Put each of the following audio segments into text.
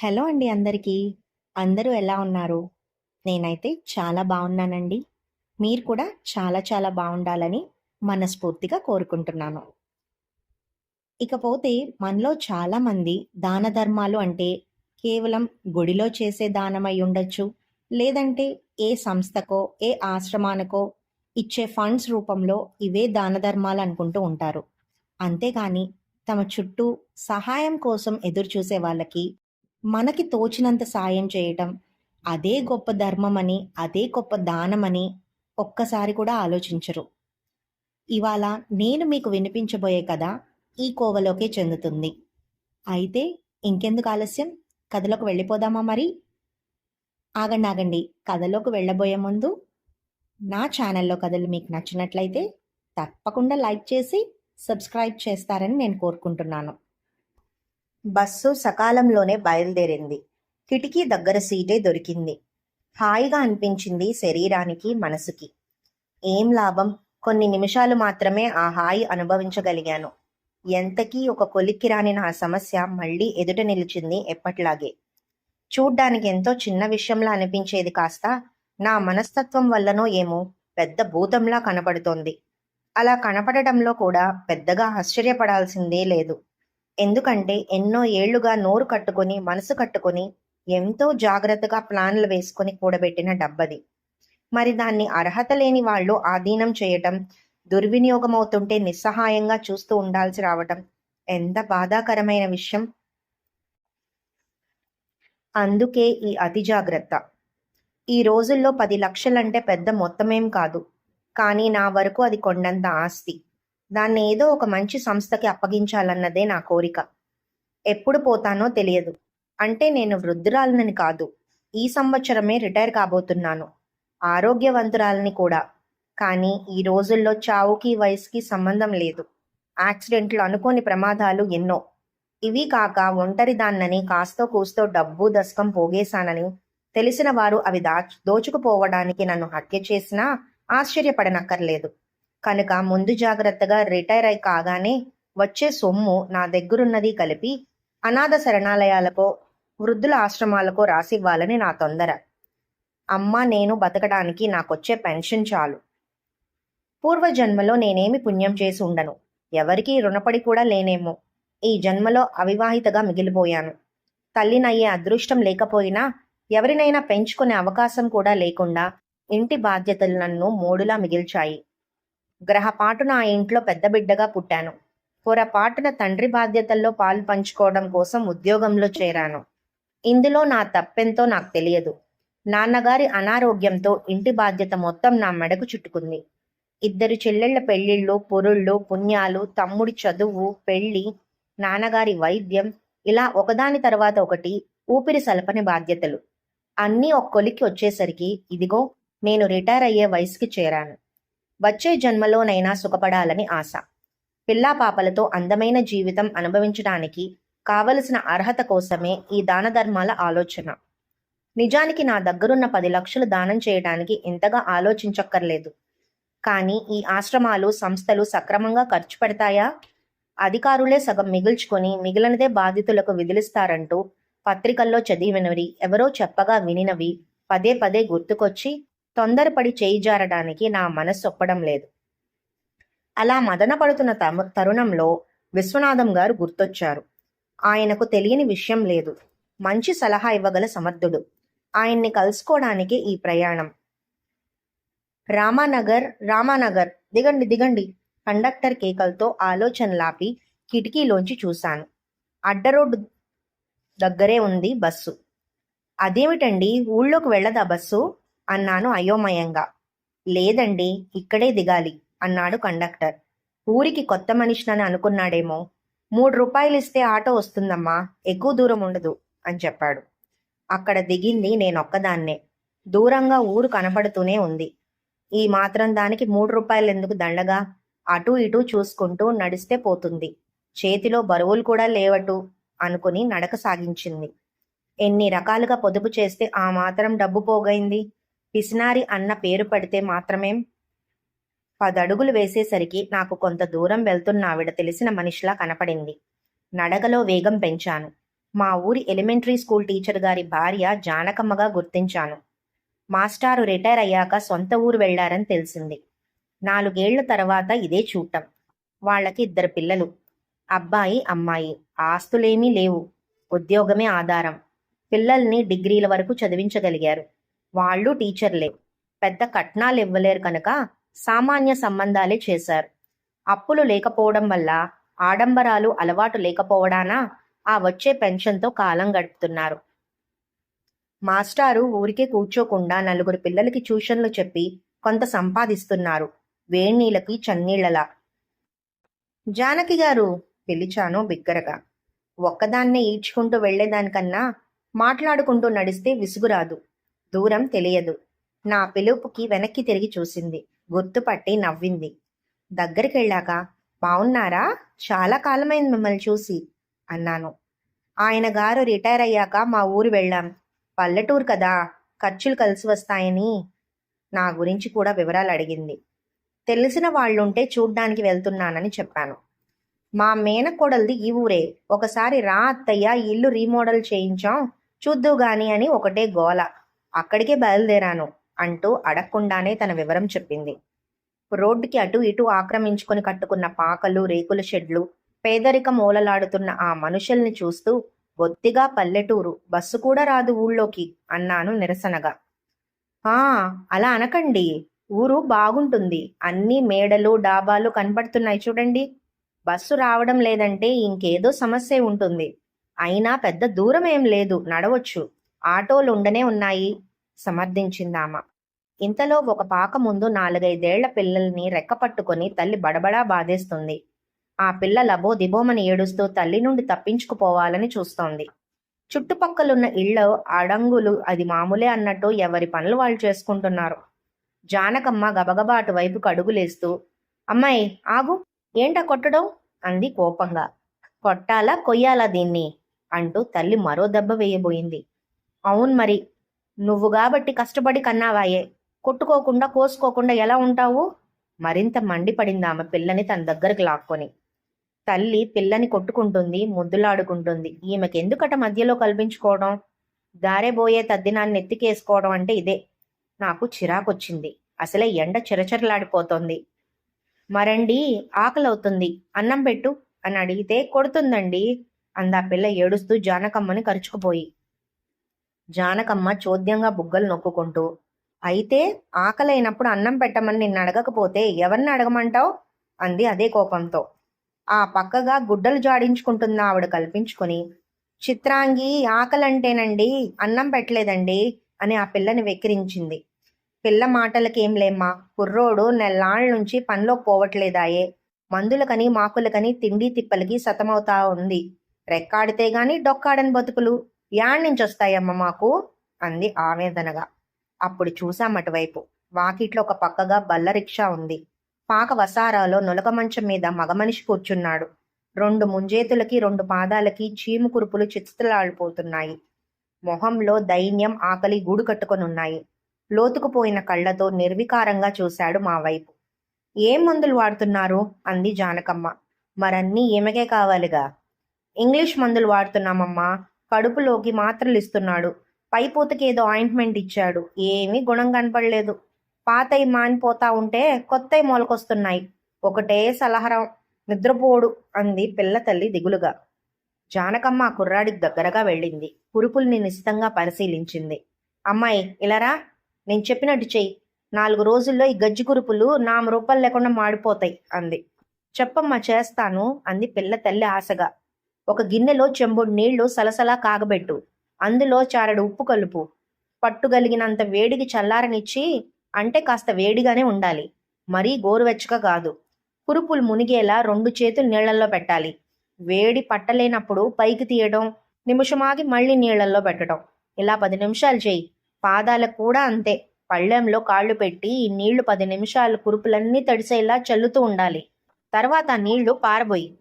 Hello అండి అందరికీ. అందరూ ఎలా ఉన్నారు? నేనైతే చాలా బాగున్నానండి మీరు కూడా చాలా చాలా బాగుండాలని మనస్ఫూర్తిగా కోరుకుంటున్నాను. ఇకపోతే మనలో చాలామంది దాన ధర్మాలు అంటే కేవలం గుడిలో చేసే దానమై ఉండొచ్చు. లేదంటే ఏ సంస్థకో, ఏ ఆశ్రమానికో ఇచ్చే ఫండ్స్ రూపంలో ఇవే దాన ధర్మాలు అనుకుంటూ ఉంటారు. అంతేగాని తమ చుట్టూ సహాయం కోసం ఎదురుచూసే వాళ్ళకి మనకి తోచినంత సాయం చేయటం అదే గొప్ప ధర్మమని, అదే గొప్ప దానమని ఒక్కసారి కూడా ఆలోచించరు. ఇవాళ నేను మీకు వినిపించబోయే కథ ఈ కోవలోకే చెందుతుంది. అయితే ఇంకెందుకు ఆలస్యం? కథలోకి వెళ్ళిపోదామా మరి? ఆగండి ఆగండి. కథలోకి వెళ్ళబోయే ముందు నా ఛానల్‌లో కథలు మీకు నచ్చినట్లయితే తప్పకుండా లైక్ చేసి సబ్స్క్రైబ్ చేస్తారని నేను కోరుకుంటున్నాను. బస్సు సకాలంలోనే బయలుదేరింది. కిటికీ దగ్గర సీటే దొరికింది. హాయిగా అనిపించింది శరీరానికి, మనసుకి. ఏం లాభం కొన్ని నిమిషాలు మాత్రమే ఆ హాయి అనుభవించగలిగాను. ఎంతకీ ఒక కొలిక్కి రాని నా సమస్య మళ్ళీ ఎదుట నిలిచింది ఎప్పట్లాగే. చూడ్డానికి ఎంతో చిన్న విషయంలా అనిపించేది కాస్త నా మనస్తత్వం వల్లనో ఏమో పెద్ద భూతంలా కనపడుతోంది. అలా కనపడటంలో కూడా పెద్దగా ఆశ్చర్యపడాల్సిందే లేదు. ఎందుకంటే ఎన్నో ఏళ్ళుగా నోరు కట్టుకొని, మనసు కట్టుకొని ఎంతో జాగ్రత్తగా ప్లాన్లు వేసుకొని కూడబెట్టిన డబ్బది. మరి దాన్ని అర్హత లేని వాళ్ళు ఆధీనం చేయటం, దుర్వినియోగమవుతుంటే నిస్సహాయంగా చూస్తూ ఉండాల్సి రావటం ఎంత బాధాకరమైన విషయం. అందుకే ఈ అతి జాగ్రత్త. ఈ రోజుల్లో పది లక్షలంటే పెద్ద మొత్తమేం కాదు. కానీ నా వరకు అది కొండంత ఆస్తి. దాన్ని ఏదో ఒక మంచి సంస్థకి అప్పగించాలన్నదే నా కోరిక. ఎప్పుడు పోతానో తెలియదు. అంటే నేను వృద్ధురాలనని కాదు. ఈ సంవత్సరమే రిటైర్ కాబోతున్నాను. ఆరోగ్యవంతురాలని కూడా. కానీ ఈ రోజుల్లో చావుకి, వయసుకి సంబంధం లేదు. యాక్సిడెంట్లు, అనుకోని ప్రమాదాలు ఎన్నో. ఇవి కాక ఒంటరి దాన్నని కాస్తో కూస్తో డబ్బు, దశకం పోగేశానని తెలిసిన వారు అవి దాచ్ దోచుకుపోవడానికి నన్ను హత్య చేసినా ఆశ్చర్యపడనక్కర్లేదు. కనుక ముందు జాగ్రత్తగా రిటైర్ అయి కాగానే వచ్చే సొమ్ము నా దగ్గరున్నది కలిపి అనాథ శరణాలయాలకో, వృద్ధుల ఆశ్రమాలకో రాసివ్వాలని నా తొందర. అమ్మ, నేను బతకడానికి నాకొచ్చే పెన్షన్ చాలు. పూర్వజన్మలో నేనేమి పుణ్యం చేసి ఉండను. ఎవరికీ రుణపడి కూడా లేనేమో. ఈ జన్మలో అవివాహితగా మిగిలిపోయాను. తల్లినయ్యే అదృష్టం లేకపోయినా ఎవరినైనా పెంచుకునే అవకాశం కూడా లేకుండా ఇంటి బాధ్యతలు నన్ను మూడులా మిగిల్చాయి. గ్రహపాటున ఆ ఇంట్లో పెద్ద బిడ్డగా పుట్టాను. పొరపాటున తండ్రి బాధ్యతల్లో పాలు పంచుకోవడం కోసం ఉద్యోగంలో చేరాను. ఇందులో నా తప్పెంతో నాకు తెలియదు. నాన్నగారి అనారోగ్యంతో ఇంటి బాధ్యత మొత్తం నా మెడకు చుట్టుకుంది. ఇద్దరు చెల్లెళ్ళ పెళ్ళిళ్ళు, పురుళ్ళు, పుణ్యాలు, తమ్ముడి చదువు, పెళ్ళి, నాన్నగారి వైద్యం ఇలా ఒకదాని తర్వాత ఒకటి ఊపిరి సలపని బాధ్యతలు. అన్నీ ఒక్కొలికి వచ్చేసరికి ఇదిగో నేను రిటైర్ అయ్యే వయసుకి చేరాను. వచ్చే జన్మలోనైనా సుఖపడాలని ఆశ. పిల్లా పాపలతో అందమైన జీవితం అనుభవించడానికి కావలసిన అర్హత కోసమే ఈ దానధర్మాల ఆలోచన. నిజానికి నా దగ్గరున్న పది లక్షలు దానం చేయడానికి ఇంతగా ఆలోచించక్కర్లేదు. కానీ ఈ ఆశ్రమాలు, సంస్థలు సక్రమంగా ఖర్చు పెడతాయా? అధికారులే సగం మిగుల్చుకొని మిగిలినదే బాధితులకు విదిలిస్తారంటూ పత్రికల్లో చదివినవి, ఎవరో చెప్పగా వినినవి పదే పదే గుర్తుకొచ్చి తొందరపడి చేయి జారడానికి నా మనస్సొప్పడం లేదు. అలా మదనపడుతున్న తమ తరుణంలో విశ్వనాథం గారు గుర్తొచ్చారు. ఆయనకు తెలియని విషయం లేదు. మంచి సలహా ఇవ్వగల సమర్థుడు. ఆయన్ని కలుసుకోవడానికి ఈ ప్రయాణం. రామానగర్ రామానగర్ దిగండి దిగండి కండక్టర్ కేకలతో ఆలోచనలాపి కిటికీలోంచి చూశాను. అడ్డరోడ్డు దగ్గరే ఉంది బస్సు. అదేమిటండి ఊళ్ళోకి వెళ్ళదా బస్సు? అన్నాను అయోమయంగా. లేదండి ఇక్కడే దిగాలి అన్నాడు కండక్టర్. ఊరికి కొత్త మనిషినని అనుకున్నాడేమో. మూడు రూపాయలు ఇస్తే ఆటో వస్తుందమ్మా ఎక్కువ దూరం ఉండదు అని చెప్పాడు. అక్కడ దిగింది నేనొక్కదాన్నే. దూరంగా ఊరు కనపడుతూనే ఉంది. ఈ మాత్రం దానికి మూడు రూపాయలెందుకు దండగా? అటూ ఇటూ చూసుకుంటూ నడిస్తే పోతుంది. చేతిలో బరువులు కూడా లేవటు అనుకుని నడక సాగించింది. ఎన్ని రకాలుగా పొదుపు చేస్తే ఆ మాత్రం డబ్బు పోగైంది. పిసినారి అన్న పేరు పడితే మాత్రమేం? పదడుగులు వేసేసరికి నాకు కొంత దూరం వెళ్తున్న ఆవిడ తెలిసిన మనిషిలా కనపడింది. నడగలో వేగం పెంచాను. మా ఊరి ఎలిమెంటరీ స్కూల్ టీచర్ గారి భార్య జానకమ్మగా గుర్తించాను. మాస్టారు రిటైర్ అయ్యాక సొంత ఊరు వెళ్ళారని తెలిసింది. నాలుగేళ్ళ తర్వాత ఇదే చూడటం వాళ్ళకి ఇద్దరు పిల్లలు. అబ్బాయి అమ్మాయి. ఆస్తులేమీ లేవు. ఉద్యోగమే ఆధారం. పిల్లల్ని డిగ్రీల వరకు చదివించగలిగారు. వాళ్ళు టీచర్లే. పెద్ద కట్నాలు ఇవ్వలేరు కనుక సామాన్య సంబంధాలే చేశారు. అప్పులు లేకపోవడం వల్ల ఆడంబరాలు అలవాటు లేకపోవడానా ఆ వచ్చే పెన్షన్తో కాలం గడుపుతున్నారు. మాస్టారు ఊరికే కూర్చోకుండా నలుగురు పిల్లలకి ట్యూషన్లు చెప్పి కొంత సంపాదిస్తున్నారు. వేణీళ్ళకి చన్నీళ్ళలా జానకి గారు పిలిచాను బిగ్గరగా. ఒక్కదాన్నే ఈడ్చుకుంటూ వెళ్ళేదానికన్నా మాట్లాడుకుంటూ నడిస్తే విసుగురాదు దూరం తెలియదు. నా పిలుపుకి వెనక్కి తిరిగి చూసింది. గుర్తుపట్టి నవ్వింది. దగ్గరికి వెళ్ళాక బావున్నారా? చాలా కాలమైంది మిమ్మల్ని చూసి అన్నాను. ఆయన గారు రిటైర్ అయ్యాక మా ఊరు వెళ్ళాం. పల్లెటూరు కదా ఖర్చులు కలిసి వస్తాయని నా గురించి కూడా వివరాలు అడిగింది. తెలిసిన వాళ్ళుంటే చూడ్డానికి వెళ్తున్నానని చెప్పాను. మా మేనకోడలిది ఈ ఊరే. ఒకసారి రా అత్తయ్య ఇల్లు రీమోడల్ చేయించాం. చూద్దు గాని అని ఒకటే గోల. అక్కడికే బయలుదేరాను అంటూ అడగకుండానే తన వివరం చెప్పింది. రోడ్డుకి అటు ఇటు ఆక్రమించుకొని కట్టుకున్న పాకలు రేకుల షెడ్లు పేదరిక మూలలాడుతున్న ఆ మనుషుల్ని చూస్తూ బొత్తిగా పల్లెటూరు బస్సు కూడా రాదు ఊళ్ళోకి అన్నాను నిరసనగా. ఆ అలా అనకండి. ఊరు బాగుంటుంది. అన్ని మేడలు డాబాలు కనబడుతున్నాయి చూడండి. బస్సు రావడం లేదంటే ఇంకేదో సమస్య ఉంటుంది. అయినా పెద్ద దూరం ఏం లేదు. నడవచ్చు. ఆటోలు ఉండనే ఉన్నాయి సమర్థించిందామ. ఇంతలో ఒక పాక ముందు నాలుగైదేళ్ళ పిల్లల్ని రెక్కపట్టుకొని తల్లి బడబడా బాధేస్తుంది. ఆ పిల్ల లబో దిబోమని ఏడుస్తూ తల్లి నుండి తప్పించుకుపోవాలని చూస్తోంది. చుట్టుపక్కలున్న ఇళ్ళ అడంగులు అది మామూలే అన్నట్టు ఎవరి పనులు వాళ్ళు చేసుకుంటున్నారు. జానకమ్మ గబగబా అటువైపుకు అడుగులేస్తూ అమ్మాయి ఆగు ఏంటా కొట్టడం? అంది కోపంగా. కొట్టాలా కొయ్యాలా దీన్ని? అంటూ తల్లి మరో దెబ్బ వేయబోయింది. అవును మరి. నువ్వు కాబట్టి కష్టపడి కన్నావాయే. కొట్టుకోకుండా కోసుకోకుండా ఎలా ఉంటావు? మరింత మండిపడింది ఆమె పిల్లని తన దగ్గరకు లాక్కొని. తల్లి పిల్లని కొట్టుకుంటుంది ముద్దులాడుకుంటుంది. ఈమెకెందుకట మధ్యలో కల్పించుకోవడం? దారేబోయే తద్దినాన్ని ఎత్తికేసుకోవడం అంటే ఇదే. నాకు చిరాకొచ్చింది. అసలే ఎండ చిరచిరలాడిపోతోంది. మరండి ఆకలవుతుంది. అన్నం పెట్టు అని అడిగితే కొడుతుందండి. అందా పిల్ల ఏడుస్తూ జానకమ్మని కరుచుకుపోయి. జానకమ్మ చోద్యంగా బుగ్గలు నొక్కుకుంటూ అయితే ఆకలైనప్పుడు అన్నం పెట్టమని నిన్ను అడగకపోతే ఎవరిని అడగమంటావు? అంది అదే కోపంతో. ఆ పక్కగా గుడ్డలు జాడించుకుంటుందా ఆవిడ కల్పించుకొని చిత్రాంగి ఆకలంటేనండి అన్నం పెట్టలేదండి అని ఆ పిల్లని వెక్కిరించింది. పిల్ల మాటలకేం లేమ్మా కుర్రోడు నెల్లాళ్ళ నుంచి పనిలోకి పోవట్లేదాయే. మందులకని మాకులకని తిండి తిప్పలకి సతమవుతా ఉంది. రెక్కాడితే గాని డొక్కాడని బతుకులు. యాడ్ నుంచి వస్తాయమ్మ మాకు? అంది ఆవేదనగా. అప్పుడు చూశాం అటువైపు. వాకిట్లో ఒక పక్కగా బల్ల రిక్షా ఉంది. పాక వసారాలో నులక మంచం మీద మగమనిషి కూర్చున్నాడు. రెండు ముంజేతులకి రెండు పాదాలకి చీము కురుపులు చిత్తులాడిపోతున్నాయి మొహంలో దైన్యం ఆకలి గూడు కట్టుకొని ఉన్నాయి లోతుకుపోయిన కళ్ళతో నిర్వికారంగా చూశాడు మా వైపు. ఏం మందులు వాడుతున్నారు? అంది జానకమ్మ. మరన్నీ ఏమకే కావాలిగా. ఇంగ్లీష్ మందులు వాడుతున్నామమ్మా. కడుపులోకి మాత్రలు ఇస్తున్నాడు పైపూతకి ఏదో ఆయింట్మెంట్ ఇచ్చాడు. ఏమీ గుణం కనపడలేదు. పాతయి మానిపోతా ఉంటే కొత్తవి మొలకొస్తున్నాయి. ఒకటే సలహరం నిద్రపోడు అంది పిల్ల తల్లి దిగులుగా. జానకమ్మ ఆ కుర్రాడికి దగ్గరగా వెళ్ళింది. కురుపుల్ని నిశితంగా పరిశీలించింది. అమ్మాయి ఇలారా నేను చెప్పినట్టు చెయ్యి. నాలుగు రోజుల్లో ఈ గజ్జి కురుపులు నామ రూపాయలు లేకుండా మాడిపోతాయి అంది. చెప్పమ్మా చేస్తాను అంది పిల్ల తల్లి ఆశగా. ఒక గిన్నెలో చెంబుడు నీళ్ళు సలసలా కాగబెట్టు. అందులో చారడు ఉప్పు కలుపు. పట్టుగలిగినంత వేడికి చల్లారనిచ్చి అంటే కాస్త వేడిగానే ఉండాలి. మరీ గోరువెచ్చగా కాదు. కురుపులు మునిగేలా రెండు చేతులు నీళ్ళలో పెట్టాలి. వేడి పట్టలేనప్పుడు పైకి తీయడం నిమిషమాగి మళ్ళీ నీళ్ళలో పెట్టడం. ఇలా పది నిమిషాలు చేయి. పాదాలకు కూడా అంతే. పళ్ళెంలో కాళ్ళు పెట్టి ఈ నీళ్ళు పది నిమిషాలు కురుపులన్నీ తడిసేలా చల్లుతూ ఉండాలి. తర్వాత ఆ నీళ్ళు పారబోయి.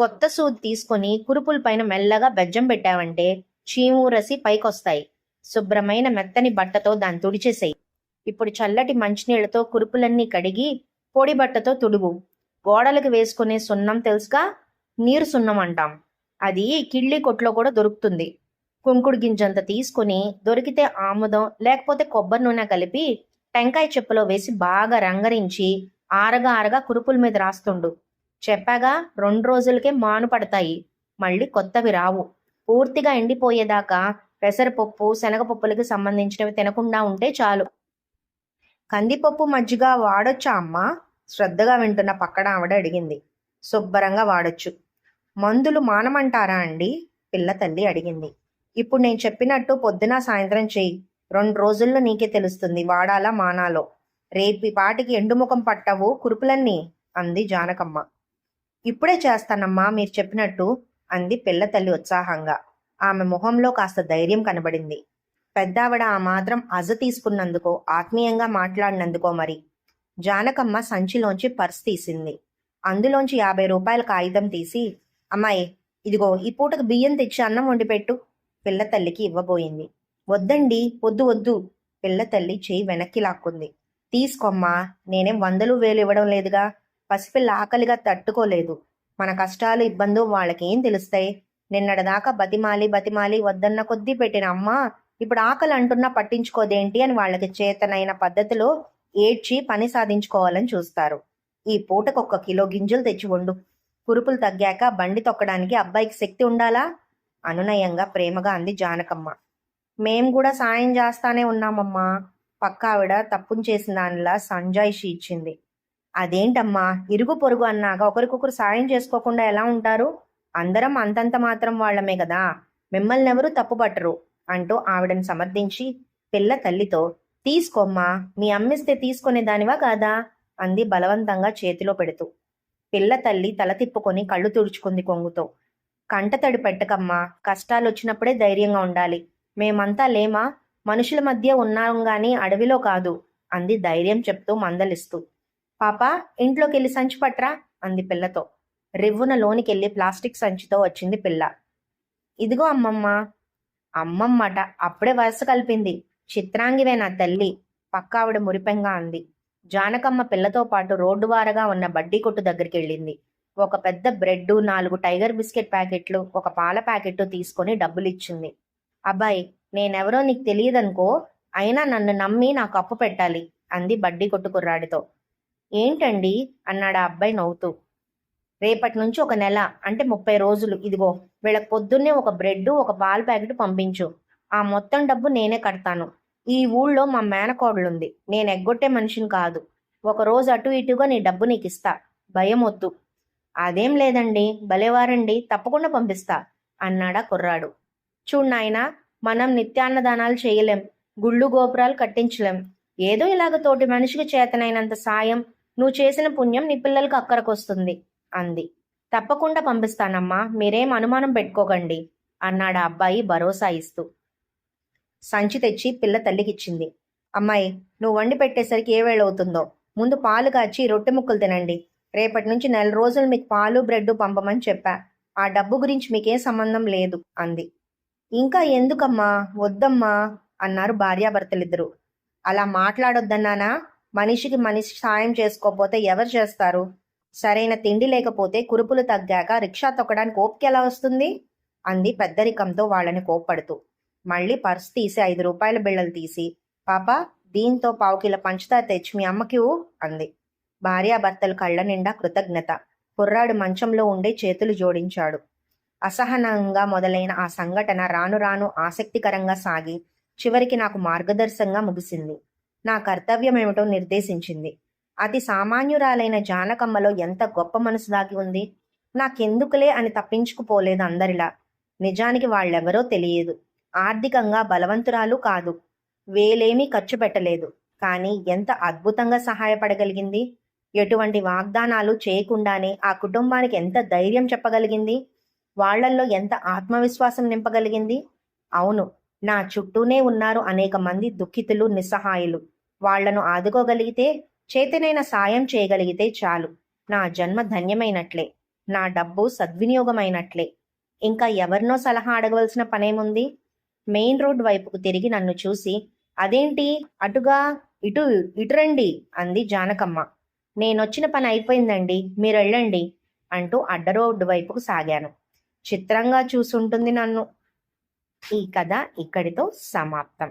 కొత్త సూది తీసుకొని కురుపుల పైన మెల్లగా బెజ్జం పెట్టావంటే చీమూరసి పైకొస్తాయి. శుభ్రమైన మెత్తని బట్టతో దాన్ని తుడిచేసేయి. ఇప్పుడు చల్లటి మంచినీళ్ళతో కురుపులన్నీ కడిగి పొడి బట్టతో తుడుగు గోడలకు వేసుకునే సున్నం తెలుసుగా? నీరు సున్నం అంటాం. అది కిళ్ళి కొట్లో కూడా దొరుకుతుంది. కుంకుడు గింజంత తీసుకుని దొరికితే ఆముదం లేకపోతే కొబ్బరి నూనె కలిపి టెంకాయ చెప్పులో వేసి బాగా రంగరించి ఆరగా ఆరగా కురుపుల మీద రాస్తుండు. చెప్పాగా రెండు రోజులకే మాను పడతాయి. మళ్ళీ కొత్తవి రావు. పూర్తిగా ఎండిపోయేదాకా పెసరపప్పు శనగపప్పులకి సంబంధించినవి తినకుండా ఉంటే చాలు. కందిపప్పు మజ్జిగ వాడొచ్చా అమ్మా? శ్రద్ధగా వింటున్న పక్కన ఆవిడ అడిగింది. శుభ్రంగా వాడొచ్చు. మందులు మానమంటారా అండి? పిల్ల తల్లి అడిగింది. ఇప్పుడు నేను చెప్పినట్టు పొద్దున సాయంత్రం చెయ్యి. రెండు రోజుల్లో నీకే తెలుస్తుంది వాడాలా మానాలో. రేపి పాటికి ఎండుముఖం పట్టవు కురుపులన్నీ అంది జానకమ్మ. ఇప్పుడే చేస్తానమ్మా మీరు చెప్పినట్టు అంది పిల్ల తల్లి ఉత్సాహంగా. ఆమె మొహంలో కాస్త ధైర్యం కనబడింది. పెద్దావిడ ఆ మాత్రం అజ తీసుకున్నందుకో ఆత్మీయంగా మాట్లాడినందుకో మరి. జానకమ్మ సంచిలోంచి పర్స్ తీసింది. అందులోంచి యాభై రూపాయల కాగితం తీసి అమ్మాయి ఇదిగో ఈ పూటకు బియ్యం తెచ్చి అన్నం వండిపెట్టు పిల్ల తల్లికి ఇవ్వబోయింది. వద్దండి వద్దు వద్దు పిల్ల తల్లి చేయి వెనక్కి లాక్కుంది. తీసుకోమ్మా నేనేం వందలు వేలు ఇవ్వడం లేదుగా. పసిపిల్ల ఆకలిగా తట్టుకోలేదు. మన కష్టాలు ఇబ్బందులు వాళ్ళకేం తెలుస్తాయి? నిన్నటిదాకా బతిమాలి బతిమాలి వద్దన్న కొద్దీ పెట్టిన అమ్మ ఇప్పుడు ఆకలి అంటున్నా పట్టించుకోదేంటి అని వాళ్ళకి చేతనైన పద్ధతిలో ఏడ్చి పని సాధించుకోవాలని చూస్తారు. ఈ పూటకు ఒక్క కిలో గింజలు తెచ్చి వండు. పురుపులు తగ్గాక బండి తొక్కడానికి అబ్బాయికి శక్తి ఉండాలా? అనునయంగా ప్రేమగా అంది జానకమ్మ. మేం కూడా సాయం చేస్తానే ఉన్నామమ్మా. పక్క ఆవిడ తప్పును చేసిన దానిలా సంజాయిషి ఇచ్చింది. అదేంటమ్మా? ఇరుగు పొరుగు అన్నాక ఒకరికొకరు సాయం చేసుకోకుండా ఎలా ఉంటారు? అందరం అంతంత మాత్రం వాళ్ళమే కదా? మిమ్మల్ని ఎవరు తప్పుపట్టరు అంటూ ఆవిడని సమర్థించి పిల్ల తల్లితో తీసుకోమ్మా మీ అమ్మిస్తే తీసుకునే దానివా కాదా? అంది బలవంతంగా చేతిలో పెడుతూ. పిల్ల తల్లి తల తిప్పుకొని కళ్ళు తుడుచుకుంది కొంగుతో. కంటతడి పెట్టకమ్మా కష్టాలు వచ్చినప్పుడే ధైర్యంగా ఉండాలి. మేమంతా లేమా? మనుషుల మధ్య ఉన్నాం గాని అడవిలో కాదు అంది ధైర్యం చెప్తూ మందలిస్తూ. పాప ఇంట్లోకి వెళ్ళి సంచి పట్రా అంది పిల్లతో. రివ్వున లోనికెళ్ళి ప్లాస్టిక్ సంచితో వచ్చింది పిల్ల. ఇదిగో అమ్మమ్మ. అమ్మమ్మట అప్పుడే వయసు కలిపింది. చిత్రాంగివే నా తల్లి? పక్క ఆవిడ మురిపెంగా అంది. జానకమ్మ పిల్లతో పాటు రోడ్డు వారగా ఉన్న బడ్డీ కొట్టు దగ్గరికి వెళ్ళింది ఒక పెద్ద బ్రెడ్ నాలుగు టైగర్ బిస్కెట్ ప్యాకెట్లు ఒక పాల ప్యాకెట్ తీసుకొని డబ్బులు ఇచ్చింది అబ్బాయి నేనెవరో నీకు తెలియదనుకో అయినా నన్ను నమ్మి నాకు అప్పు పెట్టాలి అంది బడ్డీ కొట్టు కుర్రాడితో. ఏంటండి? అన్నాడు ఆ అబ్బాయి నవ్వుతూ. రేపటి నుంచి ఒక నెల అంటే ముప్పై రోజులు ఇదిగో వీళ్ళకి పొద్దున్నే ఒక బ్రెడ్ ఒక పాల ప్యాకెట్ పంపించు. ఆ మొత్తం డబ్బు నేనే కడతాను. ఈ ఊళ్ళో మా మేనకోడలుంది. నేను ఎగ్గొట్టే మనిషిని కాదు. ఒక రోజు అటు ఇటుగా నీ డబ్బు నీకు ఇస్తా భయం వద్దు అదేం లేదండి. భలేవారండి. తప్పకుండా పంపిస్తా అన్నాడా కుర్రాడు. చూడు నాయనా మనం నిత్యాన్నదానాలు చేయలేం. గుళ్ళు గోపురాలు కట్టించలేం. ఏదో ఇలాగ తోటి మనిషికి చేతనైనంత సాయం నువ్వు చేసిన పుణ్యం నీ పిల్లలకు అక్కరకొస్తుంది అంది. తప్పకుండా పంపిస్తానమ్మా మీరేం అనుమానం పెట్టుకోకండి అన్నాడు ఆ అబ్బాయి భరోసా ఇస్తూ. సంచి తెచ్చి పిల్ల తల్లికిచ్చింది. అమ్మాయి నువ్వు వండి పెట్టేసరికి ఏ వేళవుతుందో ముందు పాలు కాచి రొట్టె ముక్కలు తినండి. రేపటి నుంచి నెల రోజులు మీకు పాలు బ్రెడ్ పంపమని చెప్పా. ఆ డబ్బు గురించి మీకేం సంబంధం లేదు అంది. ఇంకా ఎందుకమ్మా? వద్దమ్మా అన్నారు భార్యాభర్తలిద్దరూ. అలా మాట్లాడొద్దన్నానా? మనిషికి మనిషి సాయం చేసుకోకపోతే ఎవరు చేస్తారు? సరైన తిండి లేకపోతే కురుపులు తగ్గాక రిక్షా తొక్కడానికి ఓపిక ఎలా వస్తుంది? అంది పెద్దరికంతో వాళ్ళని కోప్పడుతూ. మళ్ళీ పర్స్ తీసి ఐదు రూపాయల బిళ్ళలు తీసి పాప దీంతో పావు కిలో పంచదార తెచ్చి మీ అమ్మకి అంది. భార్యాభర్తలు కళ్ళ నిండా కృతజ్ఞత. కుర్రాడు మంచంలో ఉండే చేతులు జోడించాడు. అసహనంగా మొదలైన ఆ సంఘటన రాను రాను ఆసక్తికరంగా సాగి చివరికి నాకు మార్గదర్శంగా ముగిసింది. నా కర్తవ్యమేమిటో నిర్దేశించింది. అతి సామాన్యురాలైన జానకమ్మలో ఎంత గొప్ప మనసు దాగి ఉంది? నాకెందుకులే అని తప్పించుకుపోలేదు అందరిలా. నిజానికి వాళ్ళెవరో తెలియదు. ఆర్థికంగా బలవంతురాలు కాదు. వేలేమీ ఖర్చు పెట్టలేదు. కానీ ఎంత అద్భుతంగా సహాయపడగలిగింది? ఎటువంటి వాగ్దానాలు చేయకుండానే ఆ కుటుంబానికి ఎంత ధైర్యం చెప్పగలిగింది? వాళ్ళల్లో ఎంత ఆత్మవిశ్వాసం నింపగలిగింది? అవును నా చుట్టూనే ఉన్నారు అనేక మంది దుఃఖితులు నిస్సహాయులు. వాళ్ళను ఆదుకోగలిగితే చేతనైన సాయం చేయగలిగితే చాలు. నా జన్మ ధన్యమైనట్లే. నా డబ్బు సద్వినియోగమైనట్లే. ఇంకా ఎవరినో సలహా అడగవలసిన పనేముంది? మెయిన్ రోడ్ వైపుకు తిరిగి నన్ను చూసి అదేంటి? అటుగా ఇటు ఇటురండి అంది జానకమ్మ. నేనొచ్చిన పని అయిపోయిందండి. మీరు వెళ్ళండి అంటూ అడ్డ రోడ్డు వైపుకు సాగాను. చిత్రంగా చూసుంటుంది నన్ను. ఈ కథ ఇక్కడితో సమాప్తం.